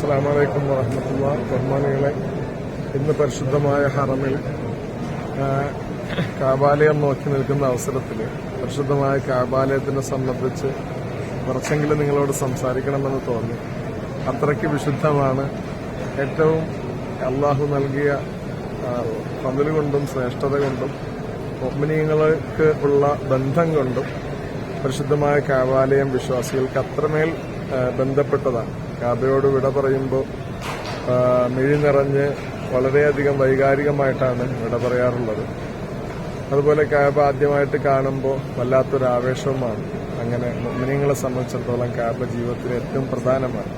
അസ്സാം വലൈക്കും വറഹമത്തുള്ള ബഹ്മാനികളെ ഇന്ന് പരിശുദ്ധമായ ഹറമിൽ കാബാലയം നോക്കി നിൽക്കുന്ന അവസരത്തിൽ പരിശുദ്ധമായ കാബാലയത്തിനെ സംബന്ധിച്ച് കുറച്ചെങ്കിലും നിങ്ങളോട് സംസാരിക്കണമെന്ന് തോന്നി. അത്രയ്ക്ക് വിശുദ്ധമാണ്. ഏറ്റവും അള്ളാഹു നൽകിയ പതിൽ കൊണ്ടും ശ്രേഷ്ഠത കൊണ്ടും ഒമ്മിനിയങ്ങൾക്ക് ഉള്ള ബന്ധം കൊണ്ടും പരിശുദ്ധമായ കാവാലയം വിശ്വാസികൾക്ക് അത്രമേൽ ബന്ധപ്പെട്ടതാണ്. കാബയോട് വിട പറയുമ്പോൾ മിഴി നിറഞ്ഞ് വളരെയധികം വൈകാരികമായിട്ടാണ് വിട പറയാറുള്ളത്. അതുപോലെ കാബ ആദ്യമായിട്ട് കാണുമ്പോൾ വല്ലാത്തൊരു ആവേശവുമാണ്. അങ്ങനെ മുമിനിങ്ങളെ സംബന്ധിച്ചിടത്തോളം കാബ ജീവിതത്തിൽ ഏറ്റവും പ്രധാനമാണ്.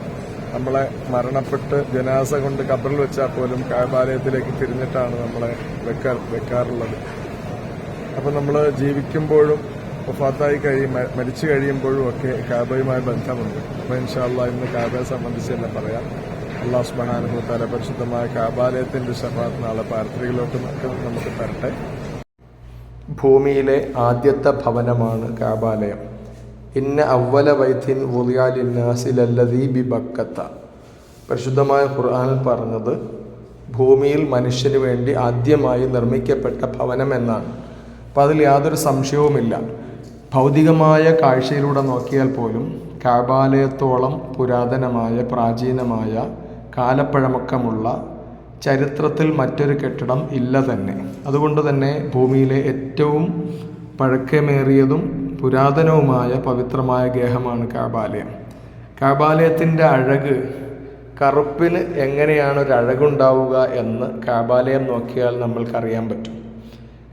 നമ്മളെ മരണപ്പെട്ട് ജനാസ കൊണ്ട് കബറിൽ വെച്ചാൽ പോലും കാബാലയത്തിലേക്ക് തിരിഞ്ഞിട്ടാണ് നമ്മളെ വെക്കാറുള്ളത്. അപ്പം നമ്മൾ ജീവിക്കുമ്പോഴും വഫാത്തായി കഴിയും മരിച്ചു കഴിയുമ്പോഴും ഒക്കെ കാബയുമായി ബന്ധമുണ്ട്. അപ്പൊ ഇൻഷാല്ല ഇന്ന് കാബയെ സംബന്ധിച്ച് തന്നെ പറയാം. അള്ളാഹ് സുബാനുഭവത്താല പരിശുദ്ധമായ കാബാലയത്തിന്റെ ശഫാത്ത് നാളെ പാർത്തികളിലോട്ട് നമുക്ക് തരട്ടെ. ഭൂമിയിലെ ആദ്യത്തെ ഭവനമാണ് കാബാലയം. ഇന്ന അവല വൈദ്യൻ വുളിയാലിന്നാസിലല്ലതീ ബി ബക്കത്ത പരിശുദ്ധമായ ഖുർആാനിൽ പറഞ്ഞത് ഭൂമിയിൽ മനുഷ്യന് വേണ്ടി ആദ്യമായി നിർമ്മിക്കപ്പെട്ട ഭവനം എന്നാണ്. അപ്പം അതിൽ യാതൊരു സംശയവുമില്ല. ഭൗതികമായ കാഴ്ചയിലൂടെ നോക്കിയാൽ പോലും കാബാലയത്തോളം പുരാതനമായ പ്രാചീനമായ കാലപ്പഴമക്കമുള്ള ചരിത്രത്തിൽ മറ്റൊരു കെട്ടിടം ഇല്ല തന്നെ. അതുകൊണ്ട് തന്നെ ഭൂമിയിലെ ഏറ്റവും പഴക്കമേറിയതും പുരാതനവുമായ പവിത്രമായ ഗേഹമാണ് കാബാലയം. കാബാലയത്തിന്റെ അഴക് കറുപ്പിന് എങ്ങനെയാണ് ഒരു അഴകുണ്ടാവുക എന്ന് കാബാലയം നോക്കിയാൽ നമ്മൾക്കറിയാൻ പറ്റും.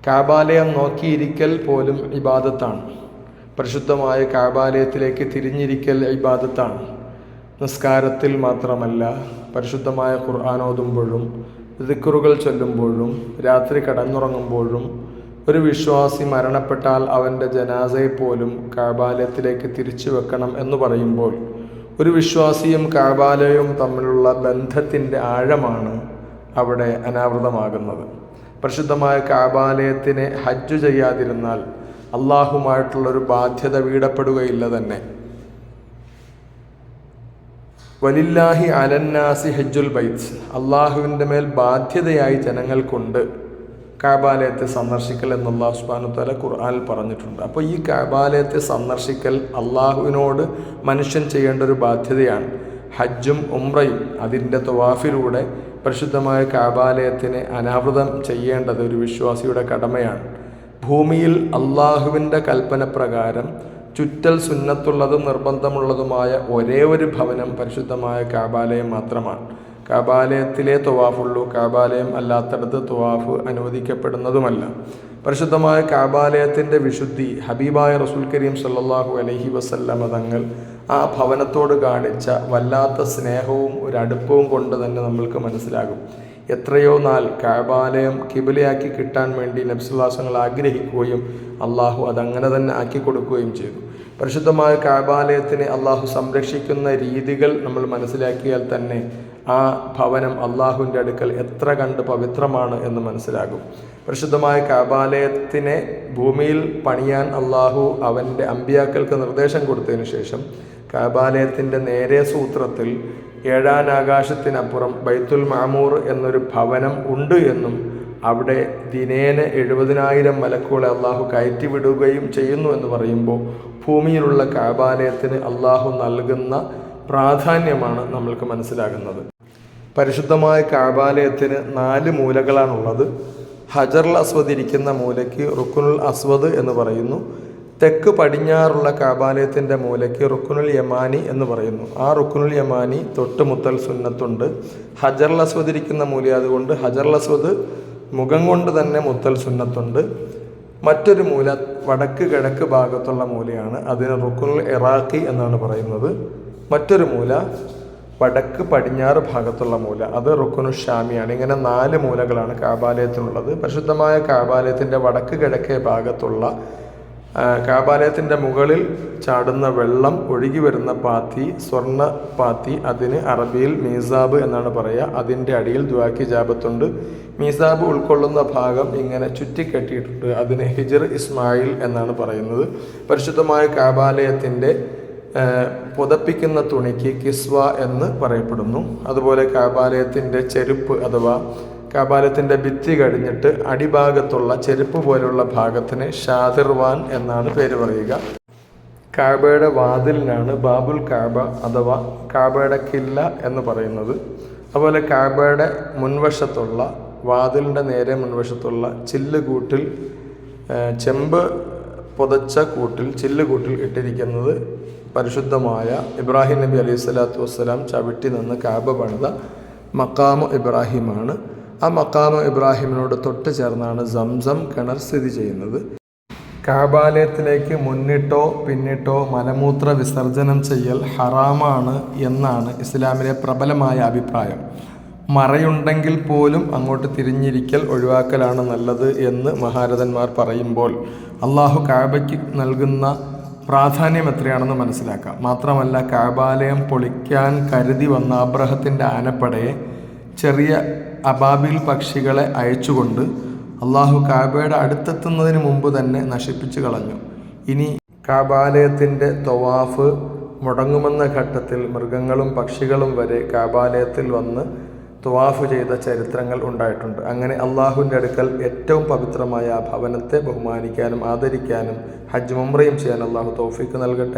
കാബാലയം നോക്കിയിരിക്കൽ പോലും ഇബാദത്താണ്. പരിശുദ്ധമായ കാബാലയത്തിലേക്ക് തിരിഞ്ഞിരിക്കൽ ഇബാദത്താണ്. നിസ്കാരത്തിൽ മാത്രമല്ല പരിശുദ്ധമായ ഖുർആൻ ഓതുമ്പോഴും ദിക്റുകൾ ചൊല്ലുമ്പോഴും രാത്രി കടന്നുറങ്ങുമ്പോഴും ഒരു വിശ്വാസി മരണപ്പെട്ടാൽ അവന്റെ ജനാസയെ പോലും കാബാലയത്തിലേക്ക് തിരിച്ചു വെക്കണം എന്ന് പറയുമ്പോൾ ഒരു വിശ്വാസിയും കാബാലയവും തമ്മിലുള്ള ബന്ധത്തിന്റെ ആഴമാണ് അവിടെ അനാവൃതമാകുന്നത്. പരിശുദ്ധമായ കാബാലയത്തിനെ ഹജ്ജ് ചെയ്യാതിരുന്നാൽ അള്ളാഹുമായിട്ടുള്ളൊരു ബാധ്യത വീടപ്പെടുകയില്ല തന്നെ. വലില്ലാഹി അലന്നാസി ഹജ്ജുൽ ബൈത്ത്. അള്ളാഹുവിന്റെ മേൽ ബാധ്യതയായി ജനങ്ങൾക്കുണ്ട് കാബാലയത്തെ സന്ദർശിക്കൽ എന്നുള്ള ഉസ്മാനു തല ഖുർആനിൽ പറഞ്ഞിട്ടുണ്ട്. അപ്പോൾ ഈ കാബാലയത്തെ സന്ദർശിക്കൽ അള്ളാഹുവിനോട് മനുഷ്യൻ ചെയ്യേണ്ട ഒരു ബാധ്യതയാണ്. ഹജ്ജും ഉംറയും അതിന്റെ തൊവാഫിലൂടെ പരിശുദ്ധമായ കാബാലയത്തിനെ അനാവൃതം ചെയ്യേണ്ടത് ഒരു വിശ്വാസിയുടെ കടമയാണ്. ഭൂമിയിൽ അള്ളാഹുവിന്റെ കൽപ്പന പ്രകാരം ചുറ്റൽ സുന്നത്തുള്ളതും നിർബന്ധമുള്ളതുമായ ഒരേ ഒരു ഭവനം പരിശുദ്ധമായ കാബാലയം മാത്രമാണ്. കാബാലയത്തിലെ തുവാഫുള്ളൂ. കാബാലയം അല്ലാത്തടത്ത് തുവാഫ് അനുവദിക്കപ്പെടുന്നതുമല്ല. പരിശുദ്ധമായ കാബാലയത്തിന്റെ വിശുദ്ധി ഹബീബായ റസൂൽ കരീം സല്ലാഹു അലഹി വസല്ലമ തങ്ങൾ ആ ഭവനത്തോട് കാണിച്ച വല്ലാത്ത സ്നേഹവും ഒരു അടുപ്പവും കൊണ്ട് തന്നെ നമ്മൾക്ക് മനസ്സിലാകും. എത്രയോ നാൾ കാബാലയം കിബിലയാക്കി കിട്ടാൻ വേണ്ടി നബ്സുല്ലാസങ്ങൾ ആഗ്രഹിക്കുകയും അള്ളാഹു അതങ്ങനെ തന്നെ ആക്കി കൊടുക്കുകയും ചെയ്തു. പരിശുദ്ധമായ കാബാലയത്തിനെ അള്ളാഹു സംരക്ഷിക്കുന്ന രീതികൾ നമ്മൾ മനസ്സിലാക്കിയാൽ തന്നെ ആ ഭവനം അള്ളാഹുവിന്റെ അടുക്കൽ എത്ര കണ്ട് പവിത്രമാണ് എന്ന് മനസ്സിലാകും. പരിശുദ്ധമായ കാബാലയത്തിനെ ഭൂമിയിൽ പണിയാൻ അള്ളാഹു അവന്റെ അമ്പിയാക്കൾക്ക് നിർദ്ദേശം കൊടുത്തതിന് ശേഷം കാബാലയത്തിന്റെ നേരെ സൂത്രത്തിൽ ഏഴാനാകാശത്തിനപ്പുറം ബൈത്തുൽ മാമൂർ എന്നൊരു ഭവനം ഉണ്ട് എന്നും അവിടെ ദിനേന എഴുപതിനായിരം മലക്കുകളെ അള്ളാഹു കയറ്റിവിടുകയും ചെയ്യുന്നു എന്ന് പറയുമ്പോൾ ഭൂമിയിലുള്ള കാബാലയത്തിന് അള്ളാഹു നൽകുന്ന പ്രാധാന്യമാണ് നമ്മൾക്ക് മനസ്സിലാകുന്നത്. പരിശുദ്ധമായ കാബാലയത്തിന് നാല് മൂലകളാണുള്ളത്. ഹജറുൽ അസ്വദ് ഇരിക്കുന്ന മൂലയ്ക്ക് റുക്കുനുൽ അസ്വദ് എന്ന് പറയുന്നു. തെക്ക് പടിഞ്ഞാറുള്ള കാബാലയത്തിന്റെ മൂലയ്ക്ക് റുക്കുനുൽ യമാനി എന്ന് പറയുന്നു. ആ റുക്കുനുൽ യമാനി തൊട്ടുമുത്തൽ സുന്നത്തുണ്ട്. ഹജർ അസ്വദ് ഇരിക്കുന്ന മൂല അതുകൊണ്ട് ഹജർ അസ്വദ് മുഖം കൊണ്ട് തന്നെ മുത്തൽ സുന്നത്തുണ്ട്. മറ്റൊരു മൂല വടക്ക് കിഴക്ക് ഭാഗത്തുള്ള മൂലയാണ്. അതിന് റുക്കുനുൽ ഇറാഖി എന്നാണ് പറയുന്നത്. മറ്റൊരു മൂല വടക്ക് പടിഞ്ഞാറ് ഭാഗത്തുള്ള മൂല. അത് റുക്കുനു ഷാമിയാണ്. ഇങ്ങനെ നാല് മൂലകളാണ് കാബാലയത്തിനുള്ളത്. പരിശുദ്ധമായ കാബാലയത്തിന്റെ വടക്ക് കിഴക്കേ ഭാഗത്തുള്ള കാബാലയത്തിന്റെ മുകളിൽ ചാടുന്ന വെള്ളം ഒഴുകി വരുന്ന പാത്തി സ്വർണ പാത്തി അതിന് അറബിയിൽ മീസാബ് എന്നാണ് പറയുക. അതിന്റെ അടിയിൽ ദ്വാക്കി ജാബത്തുണ്ട്. മീസാബ് ഉൾക്കൊള്ളുന്ന ഭാഗം ഇങ്ങനെ ചുറ്റിക്കെട്ടിയിട്ടുണ്ട്. അതിന് ഹിജർ ഇസ്മായിൽ എന്നാണ് പറയുന്നത്. പരിശുദ്ധമായ കാബാലയത്തിന്റെ പുതപ്പിക്കുന്ന തുണിക്ക് കിസ്വ എന്ന് പറയപ്പെടുന്നു. അതുപോലെ കാബാലയത്തിന്റെ ചെരുപ്പ് അഥവാ കാബാലയത്തിന്റെ ഭിത്തി കഴിഞ്ഞിട്ട് അടിഭാഗത്തുള്ള ചെരുപ്പ് പോലുള്ള ഭാഗത്തിന് ഷാദിർവാൻ എന്നാണ് പേര് പറയുക. കാബയുടെ വാതിലിനാണ് ബാബുൽ കാബ അഥവാ കാബയുടെ കില്ല എന്ന് പറയുന്നത്. അതുപോലെ കാബയുടെ മുൻവശത്തുള്ള വാതിലിന്റെ നേരെ മുൻവശത്തുള്ള ചില്ലുകൂട്ടിൽ ചെമ്പ് പുതച്ച കൂട്ടിൽ ചില്ലുകൂട്ടിൽ ഇട്ടിരിക്കുന്നത് പരിശുദ്ധമായ ഇബ്രാഹിം നബി അലൈഹി സ്വലാത്തു വസ്സലാം ചവിട്ടി നിന്ന് കാബ പണിത മക്കാമു ഇബ്രാഹിമാണ്. ആ മക്കാമ ഇബ്രാഹിമിനോട് തൊട്ട് ചേർന്നാണ് സംസം കിണർ സ്ഥിതി ചെയ്യുന്നത്. കാബാലയത്തിലേക്ക് മുന്നിട്ടോ പിന്നിട്ടോ മലമൂത്ര വിസർജനം ചെയ്യൽ ഹറാമാണ് എന്നാണ് ഇസ്ലാമിലെ പ്രബലമായ അഭിപ്രായം. മറയുണ്ടെങ്കിൽ പോലും അങ്ങോട്ട് തിരിഞ്ഞിരിക്കൽ ഒഴിവാക്കലാണ് നല്ലത് എന്ന് മഹാരഥന്മാർ പറയുമ്പോൾ അള്ളാഹു കാബയ്ക്ക് നൽകുന്ന പ്രാധാന്യം എത്രയാണെന്ന് മനസ്സിലാക്കാം. മാത്രമല്ല കാബാലയം പൊളിക്കാൻ കരുതി വന്ന അബ്രഹത്തിന്റെ ആനപ്പടയെ ചെറിയ അബാബിൽ പക്ഷികളെ അയച്ചുകൊണ്ട് അള്ളാഹു കാബയുടെ അടുത്തെത്തുന്നതിന് മുമ്പ് തന്നെ നശിപ്പിച്ചു കളഞ്ഞു. ഇനി കാബാലയത്തിന്റെ തൊവാഫ് മുടങ്ങുമെന്ന ഘട്ടത്തിൽ മൃഗങ്ങളും പക്ഷികളും വരെ കാബാലയത്തിൽ വന്ന് തുവാഫ് ചെയ്ത ചരിത്രങ്ങൾ ഉണ്ടായിട്ടുണ്ട്. അങ്ങനെ അള്ളാഹുവിന്റെ അടുക്കൽ ഏറ്റവും പവിത്രമായ ഭവനത്തെ ബഹുമാനിക്കാനും ആദരിക്കാനും ഹജ്ജ് മുംറയും ചെയ്യാൻ അള്ളാഹു തോഫിക്ക് നൽകട്ടെ.